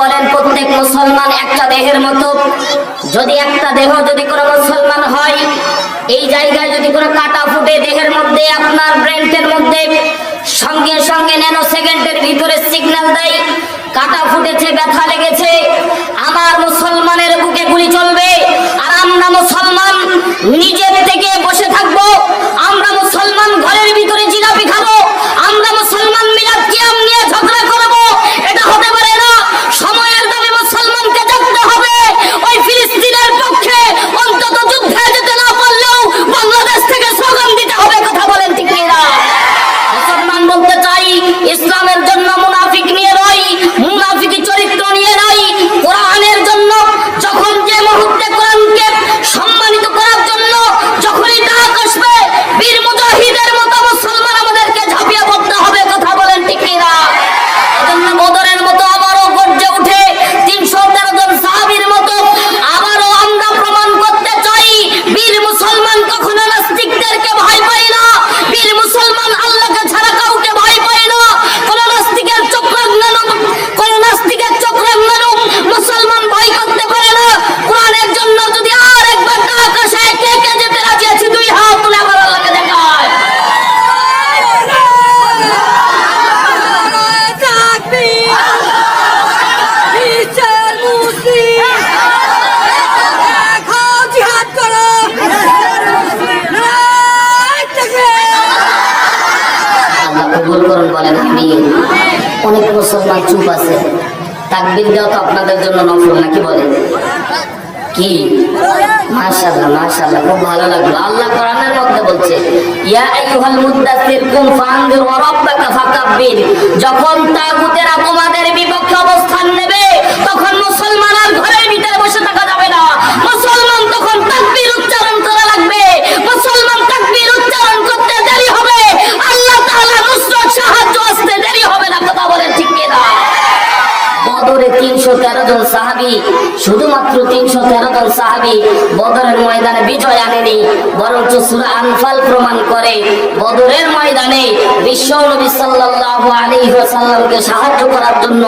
বলেন, প্রত্যেক মুসলমান একটা দেহের মতো? যদি একটা দেহ যদি কোনো মুসলমান হয়, এই জায়গায় যদি কোনো কাটা ফুটে দেহের মধ্যে, আপনার মধ্যে সঙ্গে সঙ্গে ন্যানো সেকেন্ডের ভিতরে সিগন্যাল দেয়, কাটা ফুটেছে, ব্যথা লেগেছে, আমার মুসলমানের বুকে গুলি চলবে, আর আমরা মুসলমান নিজের থেকে বসে থাকব, আমরা মুসলমান ঘরের ভিতরে জিলাপি খাব করুন বলেন আমি অনেক মুসলমান চুপ আছে। তাকবির দেওয়া তো আপনাদের জন্য নফল নাকি বলেন কি? আল্লাহ বলছে, ইয়া যখন তাগুতেরা তোমাদের বিপক্ষে অবস্থান নেবে তখন মুসলমান আর ঘরের ভিতরে বসে থাকা যাবে না মুসলমান তখন তাকবীর উচ্চারণ করা লাগবে মুসলমান তাকবীর উচ্চারণ করতে দেরি হবে আল্লাহ তাআলা নুসরত সাহায্য আসতে দেরি হবে না কথা বলেন ঠিক কিনা বদরে তিনশো তেরো জন সাহাবি, শুধুমাত্র তিনশো তেরো জন সাহাবি বদরের ময়দানে বিজয় আনেনি, বরঞ্চ সুরা আনফাল প্রমাণ করে বদরের ময়দানে বিশ্ব নবী সাল্লাহ আলী সাল্লামকে সাহায্য করার জন্য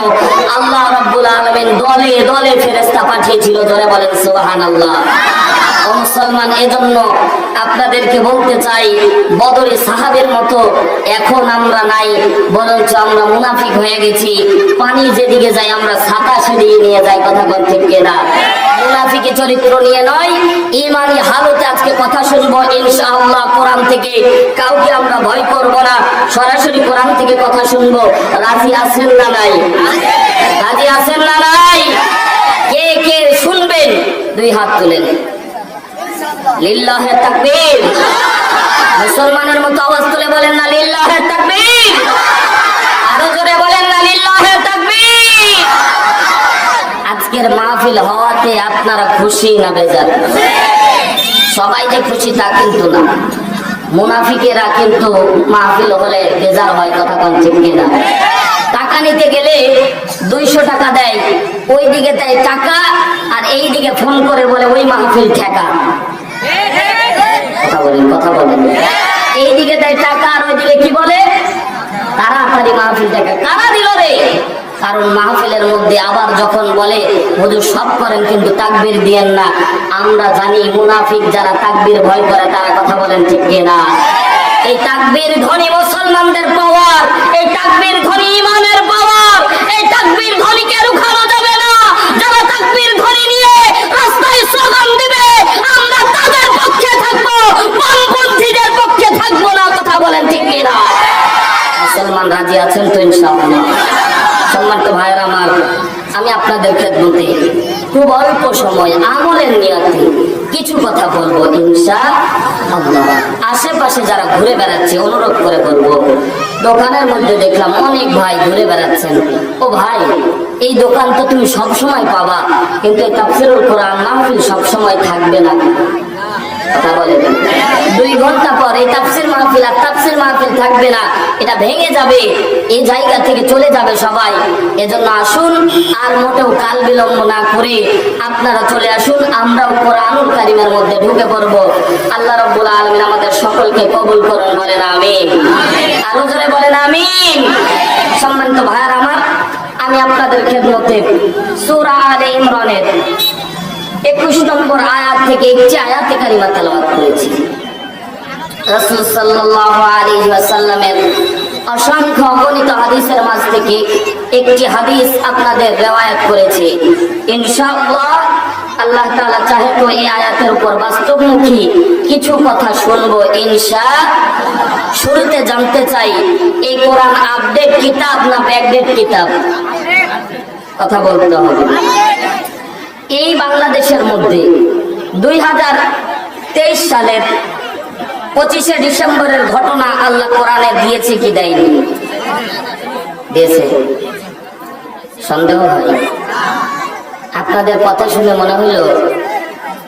আল্লাহ রব্বুল আলমেন দলে দলে ফেরেস্তা পাঠিয়েছিল ধরে বলেন সুবহানাল্লাহ। ও মুসলমান, এজন্য আপনাদেরকে বলতে চাই, বদরে সাহাবের মতো এখন আমরা নাই, বরঞ্চ আমরা মুনাফিক হয়ে গেছি। পানি যেদিকে যাই আমরা ছাতা সেদিকে নিয়ে যাই, কথা বল ঠিক না মুনাফিকি চরিত্র নিয়ে নয়, ইমানি হালতে আজকে কথা শুনব, ইনশাআল্লাহ কোরআন থেকে। কাউকে আমরা ভয় করব না, সরাসরি কোরআন থেকে কথা শুনব। রাজি আছেন না নাই? রাজি আছেন না নাই? কে কে শুনবেন? দুই হাত তুলেন। মুসলমানের মতো তুলে বলেন না লিল্লাহে আরও জোরে বলেন না লিল্লাহে আজকের মাহফিল হওয়াতে আপনারা খুশি না বেজার? সবাই যে খুশি তা কিন্তু না। মুনাফিকেরা কিন্তু মাহফিল হলে বেজার হয় কথা কোন ঠিক কিনা? টাকা নিতে গেলে দুইশো টাকা দেয় ওই দিকে দেয় টাকা আর এই দিকে ফোন করে বলে ওই মাহফিল ঠেকা। বলেন কথা বলেন এই দিকে দেয় টাকা আর ওইদিকে কি বলে? তাড়াতাড়ি মাহফিল টাকা কারা দিল রে? কারণ মাহফিলের মধ্যে আবার যখন বলে, হুজুর সব করেন কিন্তু তাকবীর দিয়েন না। আমরা জানি মুনাফিক যারা তাকবীর ভয় করে, তারা কথা বলেন ঠিক না এই তাকবীর ধনী মুসলমানদের পাওয়ার এই তাকবীর ধনী ইমানের পাওয়ার এই তাকবীর ধনীকে রুখানো যাবে না যারা তাকবীর ধনী নিয়ে রাস্তায় স্লোগান দিবে আমরা তাদের পক্ষে থাকব বামপন্থীদের পক্ষে থাকব না কথা বলেন ঠিক কিনা? মুসলমান রাজি আছেন তো সম্মানিত ভাইয়ের আমার, আমি আপনাদের খেদমতে খুব অল্প সময় আমলের নিয়তে কিছু কথা বলব আশেপাশে যারা ঘুরে বেড়াচ্ছে, অনুরোধ করে বলব, দোকানের মধ্যে দেখলাম অনেক ভাই ঘুরে বেড়াচ্ছেন। ও ভাই, এই দোকান তো তুমি সবসময় পাবা, কিন্তু এই তাফসিরুল কোরআন মাহফিল সব সময় থাকবে না। কথা বলেন দুই ঘণ্টা পর এই তাফসির মাহফিল আর তাফসির মাহফিল থাকবে না। এটা ভেঙে যাবে। এই জায়গা থেকে চলে যাবে সবাই। এজন্য আসুন আর মোটেও কাল বিলম্ব না করে আপনারা চলে আসুন। আমরাও কোরআনুল কারিমের মধ্যে ঢুকে পড়ব। আল্লাহ রাব্বুল আলামিন আমাদের সকলকে কবুল করুন বলেন আমিন। আরও জোরে বলেন আমিন। সম্মানিত ভাইয়ার আমার, আমি আপনাদের খেদমতে সূরা আলে ইমরানের একুশ নম্বর আয়াত থেকে একটি আয়াতে কারিমা তেলাওয়াত করেছি। রাসূল সাল্লাল্লাহু আলাইহি ওয়াসাল্লামের অসংখ্য অগণিত হাদিসের মাঝ থেকে একটি হাদিস আপনাদের রেওয়ায়াত করেছি। ইনশাআল্লাহ আল্লাহ তাআলা চাহে তো এই আয়াতের উপর বাস্তবমুখী কিছু কথা শুনব ইনশা। শুরুতে জানতে চাই, এই কোরআন আপডেট কিতাব না ব্যাকডেট কিতাব? কথা বলতে হবে। এই বাংলাদেশের মধ্যে দুই হাজার তেইশ সালের পঁচিশে ডিসেম্বরের ঘটনা আল্লাহ কোরআনে দিয়েছে কি দেয়নি? দিয়েছে। সন্দেহ হয়। আপনাদের কথা শুনে মনে হইল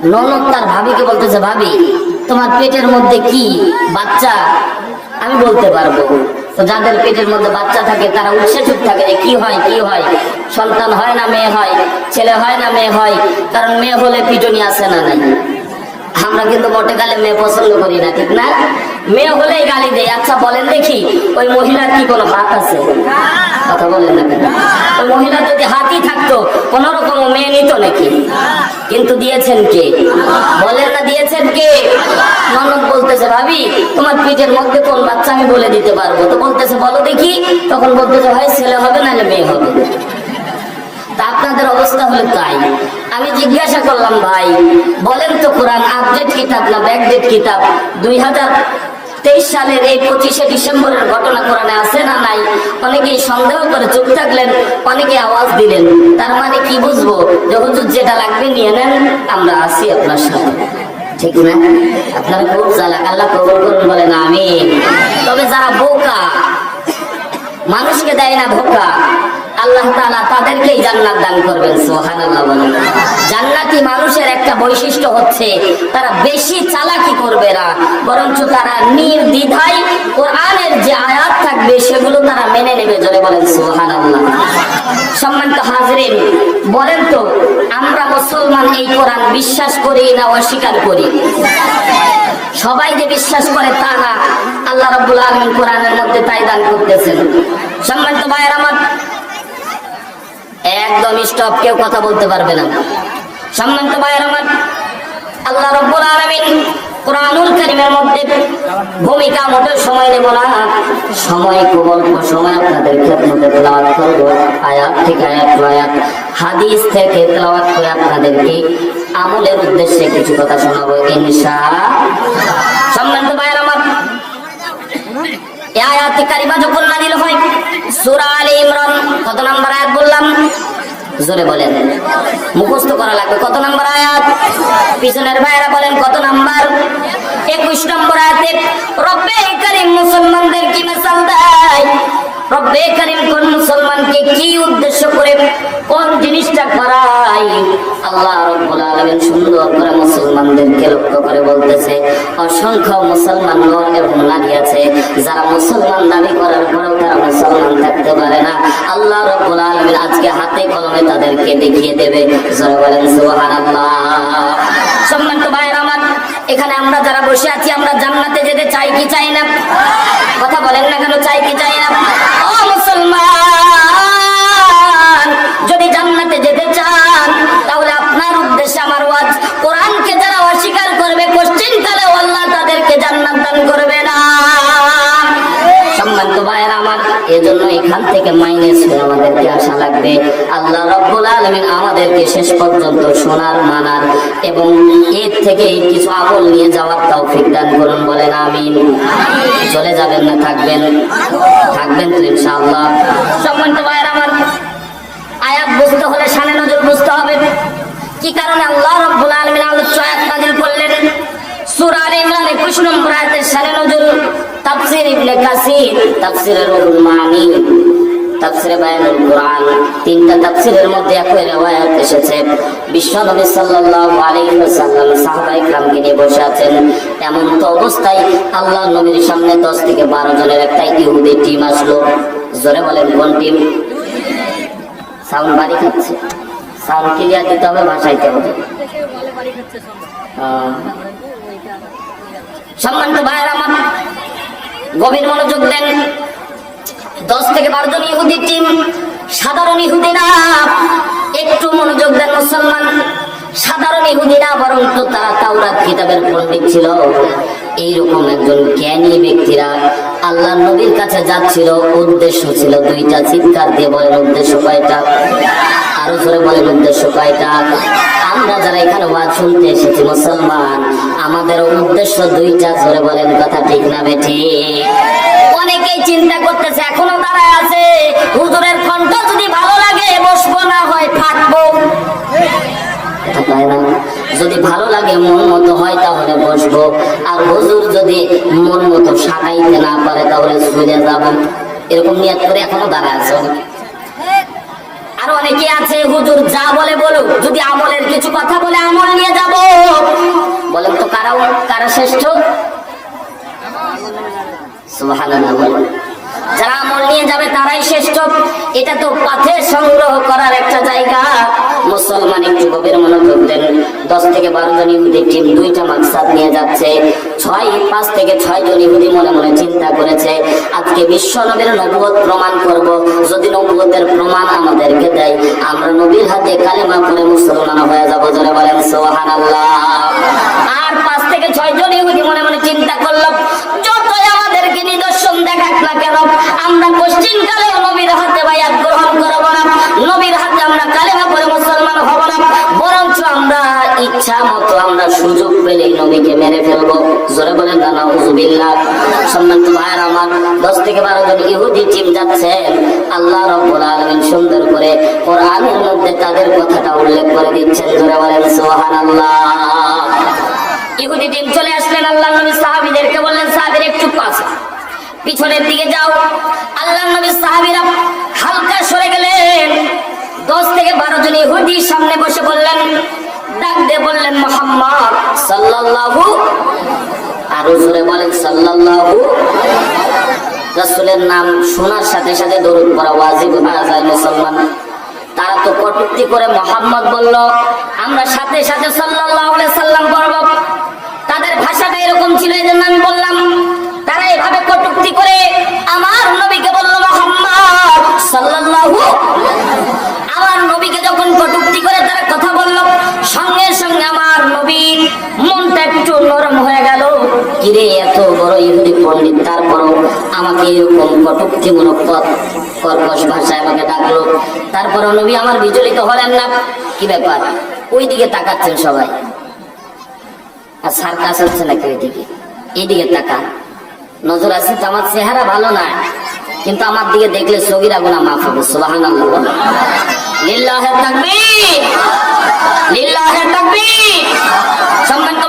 ননদ তার ভাবিকে বলতেছে, ভাবি, তোমার পেটের মধ্যে কি বাচ্চা? আমি বলতে পারব। তো যাদের পেটের মধ্যে বাচ্চা থাকে, তারা উৎসেচক থাকে যে কি হয় কি হয়? সন্তান হয় না, মেয়ে হয়, ছেলে হয় না, মেয়ে হয়, কারণ মেয়ে হলে পিটনি আসে না নাই। আমরা কিন্তু মোটে গালে মেয়ে পছন্দ করি না, ঠিক না? মেয়ে হলেই গালি দেয়। আচ্ছা বলেন দেখি, ওই মহিলার কি কোনো হাত আছে? কথা বলেন না কেন? ওই মহিলা যদি হাতই থাকতো কোন রকম মেয়ে নিত নাকি? কিন্তু দিয়েছেন কে? বলেন না, দিয়েছেন কে? ননদ বলতেছে, ভাবি, তোমার পেটের মধ্যে কোন বাচ্চা আমি বলে দিতে পারব? তো বলতেছে, বলো দেখি। তখন বলতেছে ভাই ছেলে হবে, নাহলে মেয়ে হবে। আপনাদের অবস্থা হলো তাই। আমি জিজ্ঞাসা করলাম, ভাই, বলেন তো কোরআন আপডেট কিতাব না ব্যাকডেট কিতাব? দুই হাজার তেইশ সালের এই পঁচিশে ডিসেম্বরের ঘটনা কোরআনে আছে না নাই? অনেকেই সন্দেহ করে চুপ থাকলেন, অনেকে আওয়াজ দিলেন। তার মানে কি বুঝব? যে হুজুর যেটা লাগবে নিয়ে নেন, আমরা আছি আপনার সাথে। ঠিক না? আপনারা খুব চালাক। আল্লাহ কবর করুন, বলেন আমি তবে যারা বোকা, মানুষকে দেয় না ধোকা আল্লাহ তাআলা তাদেরকেই জান্নাত দান করবেন, সুবহানাল্লাহ বলেন। জান্নাতি মানুষের একটা বৈশিষ্ট্য হচ্ছে তারা বেশি চালাকি করবে না, বরঞ্চ তারা নির্দ্বিধায় কোরআনের যে আয়াত থাকবে সেগুলো তারা মেনে নেবে জোরে বলেন, সুবহানাল্লাহ। সম্মানিত হাজরিন, বলেন তো, আমরা মুসলমান এই কোরআন বিশ্বাস করি না অস্বীকার করি? সবাই যে বিশ্বাস করে তা না, আল্লাহ রাব্বুল আলামিন কোরআনের মধ্যে তাই দান করতেছেন। সম্মানিত ভাইয়ের আমার স্টপ কেউ কথা বলতে পারবে না। সম্মানিত ভাইয়ের আমার, আল্লাহ রাব্বুল আলামিন কোরআনুল কারীমের মধ্যে ভূমিকা মোটেও সময় নেব না। সময় খুব অল্প সময় আপনাদের খেদমতে তেলাওয়াত করব। আয়াত থেকে আয়াত আয়াত, হাদিস থেকে তেলাওয়াত করে আপনাদেরকে আমলের উদ্দেশ্যে কিছু কথা শোনাবো ইনশাআল্লাহ সম্মানিত ভাইয়ের আমার আয়াতে কারিমা যখন নাজিল হয়, সূরা আলে ইমরান, কত নাম্বার আয়াত বললাম? জোরে বলেন। মুখস্থ করা লাগবে। কত নাম্বার আয়াত? পিছনের ভাইরা বলেন, কত নাম্বার? একুশ নম্বর আয়াতে, রব্বে কারিম মুসলমানদের কি মেসাল দেয়। রব্বে করিম কোন মুসলমানকে কি উদ্দেশ্য করে কোন জিনিসটা করাই? আল্লাহ রব্বুল আলামিন সুন্দর করে মুসলমানদেরকে লক্ষ্য করে বলতেছে, অসংখ্য মুসলমান নর এবং নারী আছে, যারা মুসলমান দাবি করার পরেও তারা মুসলমান থাকতে পারে না। আল্লাহ রব্বুল আলামিন আজকে হাতে কলমে তাদেরকে দেখিয়ে দেবে। জোরে বলেন, সুবহানাল্লাহ। সম্মানিত ভাইয়ের আমার, এখানে আমরা যারা বসে আছি, আমরা জান্নাতে যেতে চাই কি চাই না? কথা বলেন না কেন চাই কি চাই না। ও মুসলমান! এজন্য এখান থেকে মাইনাস হয়ে আমাদেরকে আসা লাগবে। আল্লাহ রব্বুল আলমিন আমাদেরকে শেষ পর্যন্ত শোনার, মানার এবং এর থেকে কিছু আমল নিয়ে যাওয়ার তৌফিক দান করুন বলেন, আমিন। চলে যাবেন না, থাকবেন। থাকবেন তো ইনশাআল্লাহ। সম্মানিত ভাইয়ের আমার আয়াত বুঝতে হলে সানে নজর বুঝতে হবে। কি কারণে আল্লাহ রব্বুল আলামিন আলোচ্য আয়াত নাযিল করলেন? সূরা আলে ইমরান 21 নম্বর আয়াতের সানে নজর তাফসির ইবনে কাসির তাফসিরের রুহুল মানি তাফসিরে বায়ানুল কুরআন তিনটা তাফসিরের মধ্যে একই রওয়ায়াত এসেছে। বিশ্ব নবী সাল্লাল্লাহু আলাইহি ওয়াসাল্লাম সাহাবায়ে کرامকে নিয়ে বসে আছেন। এমন তো অবস্থায় আল্লাহ নবীর সামনে 10 থেকে 12 জনের একটা ইহুদি টিম আসলো। জোরে বলেন কোন টিম? সাউন্ড বাড়ি খাচ্ছে। সাউন্ড ক্লিয়ার দিতে হবে ভাষাইতে হবে। সম্মানিত ভাইরা আমার গভীর মনোযোগ দেন। দশ থেকে বারো জন ইহুদি টিম, সাধারণ ইহুদি না একটু মনোযোগ দেন মুসলমান। সাধারণ ইহুদি না বরং তো তারা তাওরাত কিতাবের পণ্ডিত ছিল। এইরকম একজন জ্ঞানী ব্যক্তিরা আল্লাহ নবীর কাছে যাচ্ছিল। উদ্দেশ্য ছিল দুইটা চিৎকার দিয়ে বলেন, উদ্দেশ্য কয়টা? আরও জোরে বলেন, উদ্দেশ্য কয়টা? আমরা যারা এখানে ওয়াজ শুনতে এসেছি, মুসলমান, আমাদের উদ্দেশ্য দুইটা জোরে বলেন কথা ঠিক না বেঠি অনেকেই চিন্তা করতেছে, এখনও দাঁড়ায় আছে, হুজুরের কণ্ঠ যদি ভালো লাগে, বসবো না হয় না? যদি ভালো লাগে, মন মতো হয়, তাহলে বসবো আর হুজুর যদি মন মতো সাজাইতে না পারে, তাহলে চলে যাব এরকম নিয়াত করে এখনও দাঁড়ায় আছে। আর অনেকে আছে? হুজুর যা বলে বলুক, যদি আমলের কিছু কথা বলে আমল নিয়ে যাব। বলেন তো কারা কারা শ্রেষ্ঠ। যারা আমল নিয়ে যাবে তারাই শ্রেষ্ঠ। এটা তো পাথে সংগ্রহ করার একটা জায়গা। মুসলমান দশ থেকে বারো জন ইহুদি টিম দুইটা মাকসাদ নিয়ে যাচ্ছে। ছয়, পাঁচ থেকে ছয় জন ইহুদি মনে মনে চিন্তা করেছে, আজকে বিশ্ব নবীর নবুয়ত প্রমাণ করব। যদি নবুয়তের প্রমাণ আমাদেরকে দেয় আমরা নবীর হাতে কালেমা করে মুসলমান হয়ে যাব, জোরে বলেন সোহান আর পাঁচ থেকে ছয় জন ইহুদি মনে মনে চিন্তা করল, যতই আমাদেরকে নিদর্শন দেখাক না কেন, আমরা পশ্চিম কালেও নবীর হাতে বায়াত ইচ্ছা মতো আমরা সুযোগ পেলেই নবীকে মেরে ফেলব। জোরে বলেন সম্মানিত ভাইয়ের আমার, দশ থেকে বারো জন ইহুদি টিম যাচ্ছেন আল্লাহ রব্বুল আলামিন সুন্দর করে কোরআনের মধ্যে তাদের কথাটা উল্লেখ করে দিচ্ছেন। জোরে বলেন, সুবহানাল্লাহ। ইহুদি টিম চলে আসলেন আল্লাহ নবী সাহাবিদেরকে বললেন, সাহাবির একটু পাশে, পিছনের দিকে যাও। আল্লাহ নবী সাহাবিরা হালকা সরে দশ থেকে বারো জন ইহুদি সামনে বসে বললেন, ডাক দিয়ে বললেন, মোহাম্মদ সাল্লাল্লাহু আরও জোরে বলেন, সাল্লাল্লাহু রাসূলের নাম শোনার সাথে সাথে দরুদ পড়া ওয়াজিব হয়ে যায় মুসলমান। তারা তো কটূক্তি করে মোহাম্মদ বলল, আমরা সাথে সাথে আলাইহি সাল্লাম পড়ব। তাদের ভাষাটা এরকম ছিল, এই জন্য আমি বললাম, তারা এভাবে কটূক্তি করে আমার নবীকে বলল, মোহাম্মদ সাল্লাল্লাহু তারপরও আমাকে এরকম কটূক্তিমূলক পথ, কর্কশ ভাষায় আমাকে ডাকলো। তারপরও নবী আমার বিচলিত হলেন না। কি ব্যাপার? ওই দিকে তাকাচ্ছেন সবাই। আর সার্কাস হচ্ছে নাকি ওইদিকে? এইদিকে তাকান। নজর আছে তো, আমার চেহারা ভালো না। কিন্তু আমার দিকে দেখলে সগিরা গুনা মাফ হবে সুবাহান লিল্লাহে তাকবীর!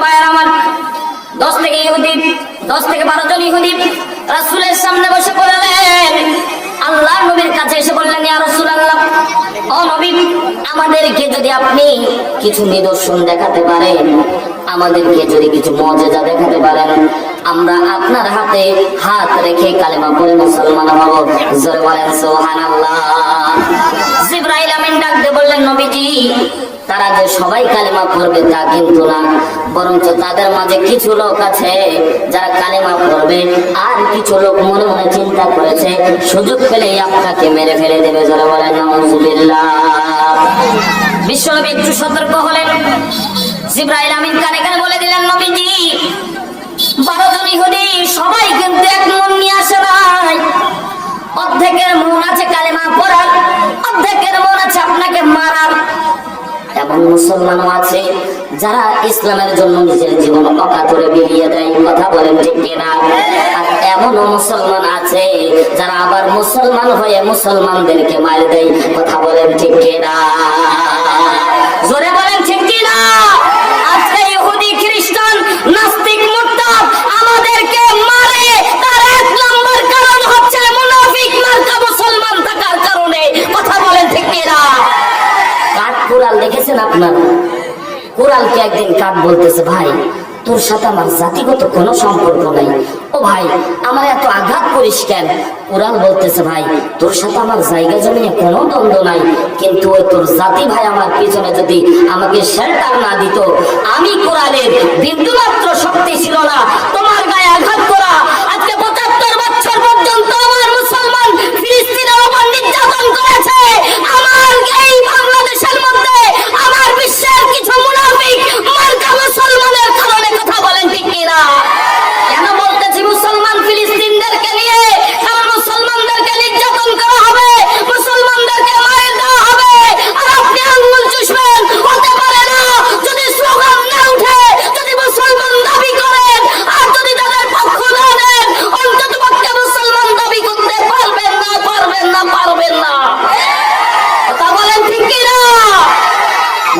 ভাইয়ের আমার, দশ থেকে ইহুদি দশ থেকে বারো জন ইহুদি রাসূলের সামনে বসে পড়লেন আল্লাহ নবীর কাছে এসে বললেন, ইয়া রাসূলুল্লাহ, ও নবী, আমাদেরকে যদি আপনি কিছু নিদর্শন দেখাতে পারেন, আমাদেরকে যদি কিছু মজেজা দেখাতে পারেন, আমরা আপনার হাতে হাত রেখে কালেমা পড়ে মুসলমান হব। জোরে বলেন, সুবহানাল্লাহ। জিব্রাইল আমিন ডাক দিয়ে বললেন, নবীজি তারা যে সবাই কালেমা পড়বে তা কিন্তু না, বরঞ্চ তাদের মাঝে কিছু লোক আছে যারা কালেমা পড়বে। আর কিছু লোক মনে মনে চিন্তা করেছে, সুযোগ পেলে আপনাকে মেরে ফেলে দেবে যারা বলে, নাউজুবিল্লাহ। বিশ্বনবী একটু সতর্ক হলেন। জিব্রাইল আমিন কানে কানে বলে দিলেন, নবীজি, বারো জন ইহুদি সবাই এমন মুসলমানও আছে, যারা ইসলামের জন্য নিজের জীবন অকাতরে বেরিয়ে দেয়, কথা বলেন ঠিক কিনা? আর এমনও মুসলমান আছে, যারা আবার মুসলমান হয়ে মুসলমানদেরকে মার দেয়, কথা বলেন ঠিক কিনা? জোরে ঠিক কিনা আজকে ইহুদি খ্রিস্টান নাস্তিক মুরতাদ আমাদেরকে মারে তার এক নম্বর কারণ হচ্ছে মুনাফিক মার্কা মুসলমান থাকার কারণে কথা বলেন ঠিক কিনা কাঠ কোরাল দেখেছেন আপনার একদিন কাঠ বলতেছে, ভাই, তোর সাথে আমার জাতিগত কোনো সম্পর্ক নাই। ও ভাই, আমার এত আঘাত করিস কেন? কোরাল বলতেছে, ভাই, তোর সাথে আমার জায়গা জমিনে কোনো দ্বন্দ্ব নাই। কিন্তু ওই তোর জাতি ভাই আমার পিছনে যদি আমাকে শেল্টার না দিত, আমি কোরালের বিন্দুমাত্র শক্তি ছিল না তোমার গায়ে আঘাত করা আজকে পঁচাত্তর বছর পর্যন্ত আমার মুসলমান ফিলিস্তিনের উপর নির্যাতন করেছে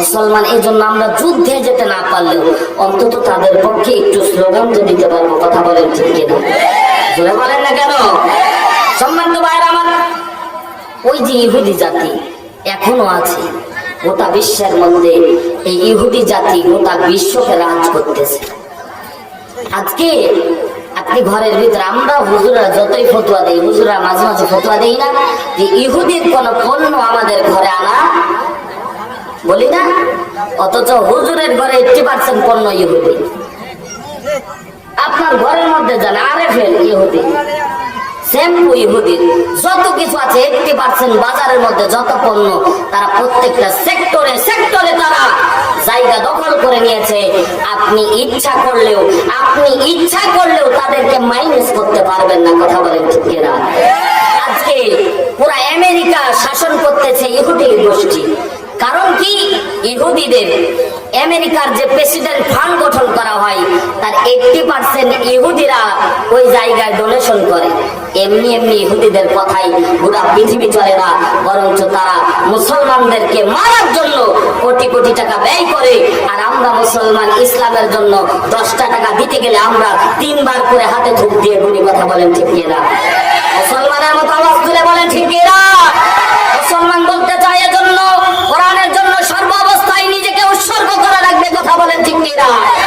মুসলমান, এই জন্য আমরা যুদ্ধে যেতে না পারলেও অন্তত তাদের পক্ষে একটু স্লোগান তো দিতে পারব, কথা বলেন ঠিক কিনা? বলেন না কেন? সম্মানিত ভাইরা আমার, ওই যে ইহুদি জাতি এখনও আছে, গোটা বিশ্বের মধ্যে এই ইহুদি জাতি গোটা বিশ্বকে রাজ করতেছে। আজকে আপনি ঘরের ভিতরে, আমরা হুজুরা যতই ফতুয়া দেই, হুজুরা মাঝে মাঝে ফতুয়া দেই না যে ইহুদির কোন পণ্য আমাদের ঘরে আনা বলি না? অথচ হুজুরের ঘরে এইটটি পার্সেন্ট পণ্য ইহুদি। আপনার ঘরের মধ্যে যান আরে ফেল ইহুদি। যত কিছু আছে এইটটি পার্সেন্ট বাজারের মধ্যে যত পণ্য, তারা প্রত্যেকটা সেক্টরে সেক্টরে তারা জায়গা দখল করে নিয়েছে। আপনি ইচ্ছা করলেও, আপনি ইচ্ছা করলেও তাদেরকে মাইনাস করতে পারবেন না, কথা বলেন ঠিক কিনা? আজকে পুরা আমেরিকা শাসন করতেছে ইহুদি গোষ্ঠী। কারণ কি? ইহুদিদের, আমেরিকার যে প্রেসিডেন্ট ফান্ড গঠন করা হয়, তার এইটটি পার্সেন্ট ইহুদিরা ওই জায়গায় ডোনেশন করে। এমনি এমনি ইহুদিদের কথাই গোটা পৃথিবী চলে না, বরঞ্চ তারা মুসলমানদেরকে মারার জন্য কোটি কোটি টাকা ব্যয় করে, আর আমরা মুসলমান ইসলামের জন্য দশটা টাকা দিতে গেলে আমরা তিনবার করে হাতে ধূপ দিয়ে গুলি কথা বলেন ঠিক কিনা? মুসলমানের মতো আওয়াজ তুলে বলেন ঠিক কিনা? จิงดีดา